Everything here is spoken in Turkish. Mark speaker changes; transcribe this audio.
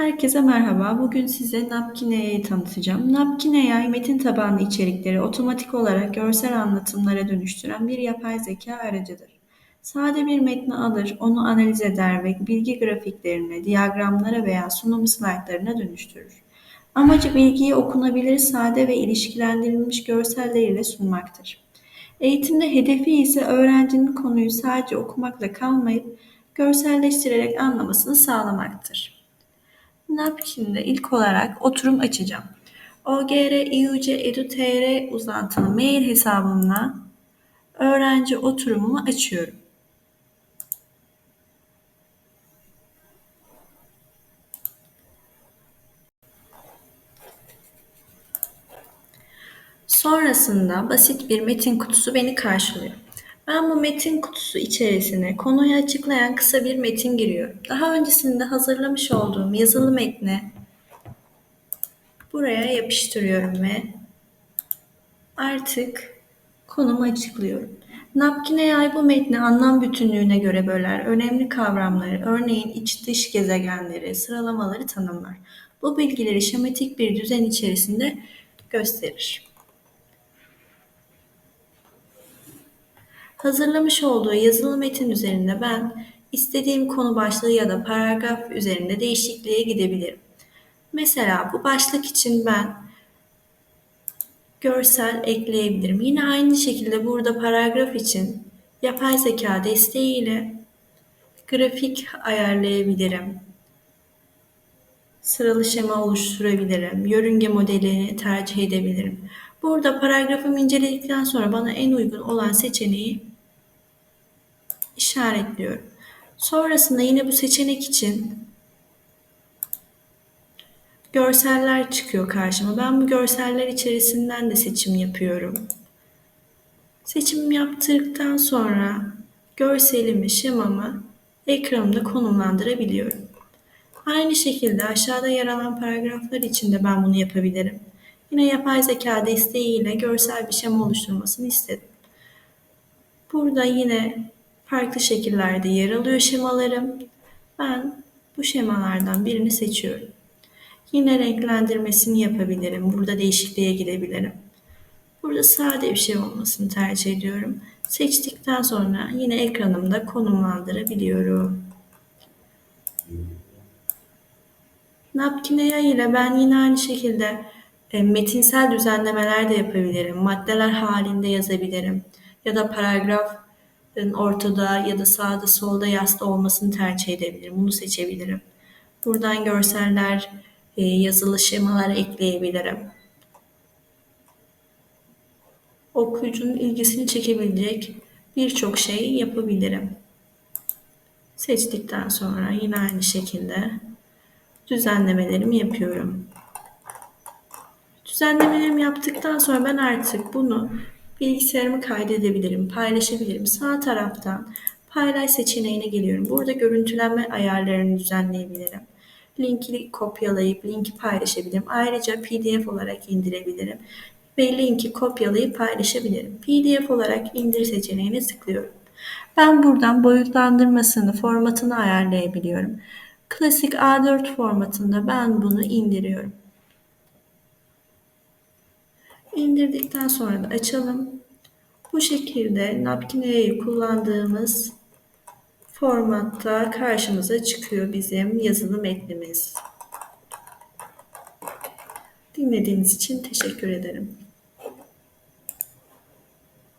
Speaker 1: Herkese merhaba. Bugün size Napkin tanıtacağım. Napkin metin tabanlı içerikleri otomatik olarak görsel anlatımlara dönüştüren bir yapay zeka aracıdır. Sade bir metni alır, onu analiz eder ve bilgi grafiklerine, diyagramlara veya sunum slaytlarına dönüştürür. Amacı bilgiyi okunabilir, sade ve ilişkilendirilmiş görselleriyle sunmaktır. Eğitimde hedefi ise öğrencinin konuyu sadece okumakla kalmayıp görselleştirerek anlamasını sağlamaktır. Napkin'de ilk olarak oturum açacağım. OGR İUC Edu.tr uzantılı mail hesabımla öğrenci oturumumu açıyorum. Sonrasında basit bir metin kutusu beni karşılıyor. Ben bu metin kutusu içerisine konuyu açıklayan kısa bir metin giriyorum. Daha öncesinde hazırlamış olduğum yazılı metni buraya yapıştırıyorum ve artık konumu açıklıyorum. Napkin AI bu metni anlam bütünlüğüne göre böler, önemli kavramları, örneğin iç dış gezegenleri, sıralamaları tanımlar. Bu bilgileri şematik bir düzen içerisinde gösterir. Hazırlamış olduğu yazılı metin üzerinde ben istediğim konu başlığı ya da paragraf üzerinde değişikliğe gidebilirim. Mesela bu başlık için ben görsel ekleyebilirim. Yine aynı şekilde burada paragraf için yapay zeka desteğiyle grafik ayarlayabilirim. Sıralı şema oluşturabilirim. Yörünge modelini tercih edebilirim. Burada paragrafımı inceledikten sonra bana en uygun olan seçeneği işaretliyorum. Sonrasında yine bu seçenek için görseller çıkıyor karşıma. Ben bu görseller içerisinden de seçim yapıyorum. Seçim yaptıktan sonra görselimi, şemamı ekranımda konumlandırabiliyorum. Aynı şekilde aşağıda yer alan paragraflar için de ben bunu yapabilirim. Yine yapay zeka desteğiyle görsel bir şema oluşturmasını istedim. Burada yine farklı şekillerde yer alıyor şemalarım. Ben bu şemalardan birini seçiyorum. Yine renklendirmesini yapabilirim. Burada değişikliğe gidebilirim. Burada sade bir şey olmasını tercih ediyorum. Seçtikten sonra yine ekranımda konumlandırabiliyorum. Napkinea ile ben yine aynı şekilde e, metinsel düzenlemeler de yapabilirim. Maddeler halinde yazabilirim. Ya da paragrafın ortada ya da sağda solda yasta olmasını tercih edebilirim. Bunu seçebilirim. Buradan görseller, e, yazılı şemalar ekleyebilirim. Okuyucunun ilgisini çekebilecek birçok şey yapabilirim. Seçtikten sonra yine aynı şekilde düzenlemelerimi yapıyorum. Düzenlemelerimi yaptıktan sonra ben artık bunu bilgisayarımı kaydedebilirim, paylaşabilirim. Sağ taraftan paylaş seçeneğine geliyorum. Burada görüntülenme ayarlarını düzenleyebilirim. Linki kopyalayıp linki paylaşabilirim. Ayrıca PDF olarak indirebilirim ve linki kopyalayıp paylaşabilirim. PDF olarak indir seçeneğine tıklıyorum. Ben buradan boyutlandırmasını, formatını ayarlayabiliyorum. Klasik A4 formatında ben bunu indiriyorum. İndirdikten sonra da açalım. Bu şekilde Napkine'yi kullandığımız formatta karşımıza çıkıyor bizim yazılı metnimiz. Dinlediğiniz için teşekkür ederim.